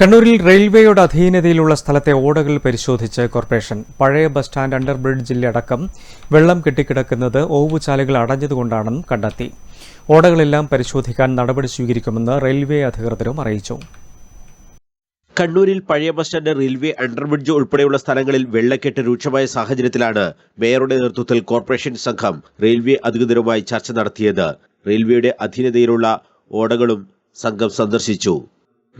കണ്ണൂരിൽ റെയിൽവേയുടെ അധീനതയിലുള്ള സ്ഥലത്തെ ഓടകൾ പരിശോധിച്ച് കോർപ്പറേഷൻ. പഴയ ബസ് സ്റ്റാൻഡ് അണ്ടർ ബ്രിഡ്ജിലടക്കം വെള്ളം കെട്ടിക്കിടക്കുന്നത് ഓവുചാലുകൾ അടഞ്ഞതുകൊണ്ടാണെന്നും കണ്ടെത്തി. ഓടകളെല്ലാം പരിശോധിക്കാൻ നടപടി സ്വീകരിക്കുമെന്ന് റെയിൽവേ അധികൃതരും അറിയിച്ചു. കണ്ണൂരിൽ പഴയ ബസ് സ്റ്റാൻഡ് റെയിൽവേ അണ്ടർബ്രിഡ്ജ് ഉൾപ്പെടെയുള്ള സ്ഥലങ്ങളിൽ വെള്ളക്കെട്ട് രൂക്ഷമായ സാഹചര്യത്തിലാണ് മേയറുടെ നേതൃത്വത്തിൽ കോർപ്പറേഷൻ സംഘം റെയിൽവേ അധികൃതരുമായി ചർച്ച നടത്തിയത്. റെയിൽവേയുടെ അധീനതയിലുള്ള ഓടകളും സംഘം സന്ദർശിച്ചു.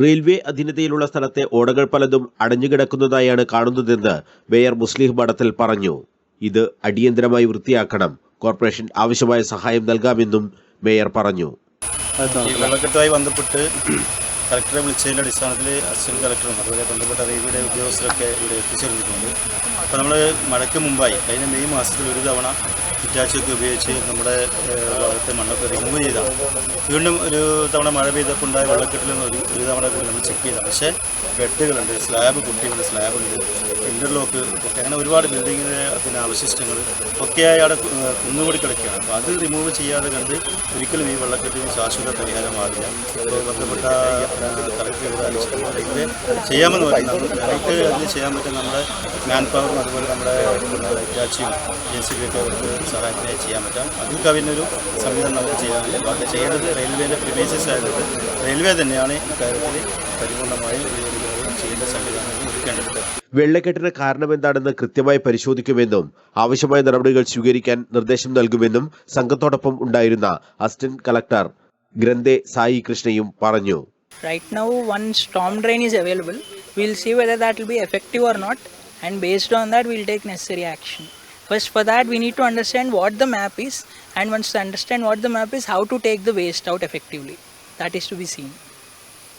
റെയിൽവേ അധീനതയിലുള്ള സ്ഥലത്തെ ഓടകൾ പലതും അടഞ്ഞുകിടക്കുന്നതായാണ് കാണുന്നതെന്ന് മേയർ മുസ്ലിം മഠത്തിൽ പറഞ്ഞു. ഇത് അടിയന്തരമായി വൃത്തിയാക്കണം. കോർപ്പറേഷൻ ആവശ്യമായ സഹായം നൽകാമെന്നും മേയർ പറഞ്ഞു. വെള്ളക്കെട്ടുമായി ബന്ധപ്പെട്ട് കളക്ടറെ വിളിച്ചതിന്റെ അടിസ്ഥാനത്തിൽ അസിസ്റ്റന്റ് കളക്ടറും അതുപോലെ ബന്ധപ്പെട്ട റെയിൽവേയുടെ ഉദ്യോഗസ്ഥരൊക്കെ ഇവിടെ എത്തിച്ചേർന്നിട്ടുണ്ട് അപ്പോൾ നമ്മൾ മഴയ്ക്ക് മുമ്പായി കഴിഞ്ഞ മെയ് മാസത്തിൽ ഒരു തവണ ഇറ്റാച്ചൊക്കെ ഉപയോഗിച്ച് നമ്മുടെ ഭാഗത്തെ മണ്ണൊക്കെ റിമൂവ് ചെയ്താണ്. വീണ്ടും ഒരു തവണ മഴ പെയ്തപ്പോൾ ഉണ്ടായ വെള്ളക്കെട്ടിൽ ഒരു ഒരു തവണ നമ്മൾ ചെക്ക് ചെയ്താണ്. പക്ഷേ ബെഡുകളുണ്ട് സ്ലാബ് പൊട്ടിയുണ്ട് സ്ലാബുണ്ട് ഇന്റർലോക്ക് ഒക്കെ. അങ്ങനെ ഒരുപാട് ബിൽഡിങ്ങിന്റെ പിന്നെ അവശിഷ്ടങ്ങൾ ഒക്കെയായി അവിടെ കുന്നുകൂടി കിടക്കുകയാണ്. അപ്പോൾ അത് റിമൂവ് ചെയ്യാതെ കണ്ട് ഒരിക്കലും ഈ വെള്ളക്കെട്ടിന് ശാശ്വത പരിഹാരമാകില്ല. ബന്ധപ്പെട്ട ചെയ്യാമെന്ന് പറയുന്നത്. നമുക്ക് അതിന് ചെയ്യാൻ പറ്റും നമ്മുടെ മാൻ പവറും അതുപോലെ നമ്മുടെ ഹിറ്റാച്ചിയും ജെ സി ബി ഒക്കെ അവർക്ക് സഹായത്തിനായി ചെയ്യാൻ പറ്റാം. അതിൽ കവിഞ്ഞൊരു സംവിധാനം നമുക്ക് ചെയ്യാനില്ല അപ്പോൾ അത് ചെയ്യേണ്ടത് റെയിൽവേന്റെ പ്രിമൈസസ് ആയതുകൊണ്ട് റെയിൽവേ തന്നെയാണ് ഇക്കാര്യത്തിൽ പരിപൂർണമായി ചെയ്യേണ്ട സംവിധാനങ്ങൾ ഒരുക്കേണ്ടത് വെള്ളക്കെട്ടിന് കാരണമെന്താണെന്ന് കൃത്യമായി പരിശോധിക്കുമെന്നും ആവശ്യമായ നടപടികൾ സ്വീകരിക്കാൻ നിർദ്ദേശം നൽകുമെന്നും സംഘത്തോടൊപ്പം ഉണ്ടായിരുന്ന അസിസ്റ്റന്റ് കളക്ടർ ഗ്രന്ഥെ സായി കൃഷ്ണയും പറഞ്ഞു. Right now, one storm drain is available. We'll see whether that will be effective or not, and based on that, we'll take necessary action. First, for that, we need to understand what the map is, and once to understand what the map is, how to take the waste out effectively. That is to be seen.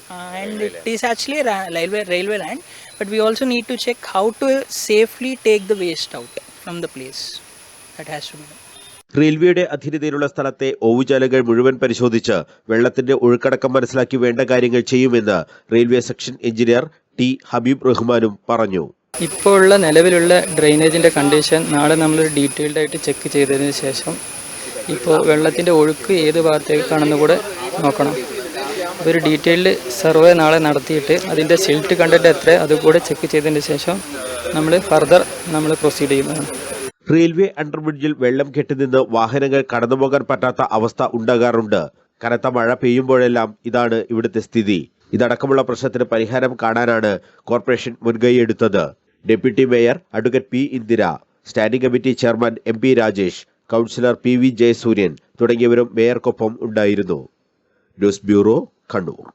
Uh, and it is actually railway, railway land, but we also need to check how to safely take the waste out from the place. That has to be done. റെയിൽവേയുടെ അധീനതയിലുള്ള സ്ഥലത്തെ ഓവുചാലകൾ മുഴുവൻ പരിശോധിച്ച് വെള്ളത്തിന്റെ ഒഴുക്കടക്കം മനസ്സിലാക്കി വേണ്ട കാര്യങ്ങൾ ചെയ്യുമെന്ന് railway section engineer T Habib റഹ്മാനും പറഞ്ഞു. ഇപ്പോൾ ഉള്ള നിലവിലുള്ള ഡ്രെയിനേജിന്റെ കണ്ടീഷൻ നാളെ നമ്മൾ ഡീറ്റെയിൽഡ് ആയിട്ട് ചെക്ക് ചെയ്തതിന് ശേഷം ഇപ്പോൾ വെള്ളത്തിന്റെ ഒഴുക്ക് ഏത് ഭാഗത്തേക്കാണെന്ന് കൂടെ നോക്കണം. ഒരു ഡീറ്റെയിൽഡ് സർവേ നാളെ നടത്തിയിട്ട് അതിന്റെ സിൽട്ട് കണ്ടന്റ് എത്ര അതുകൂടെ ചെക്ക് ചെയ്തതിന് ശേഷം നമ്മൾ ഫർദർ നമ്മൾ പ്രൊസീഡ് ചെയ്യുന്നതാണ്. റെയിൽവേ അണ്ടർബ്രിഡ്ജിൽ വെള്ളം കെട്ടിനിന്ന് വാഹനങ്ങൾ കടന്നുപോകാൻ പറ്റാത്ത അവസ്ഥ ഉണ്ടാകാറുണ്ട്. കനത്ത മഴ പെയ്യുമ്പോഴെല്ലാം ഇതാണ് ഇവിടുത്തെ സ്ഥിതി. ഇതടക്കമുള്ള പ്രശ്നത്തിന് പരിഹാരം കാണാനാണ് corporation മുൻകൈയെടുത്തത്. Deputy mayor advocate P Indira standing committee chairman M P Rajesh councillor P V Jayasuryan തുടങ്ങിയവരും മേയർക്കൊപ്പം ഉണ്ടായിരുന്നു. News bureau Kannur.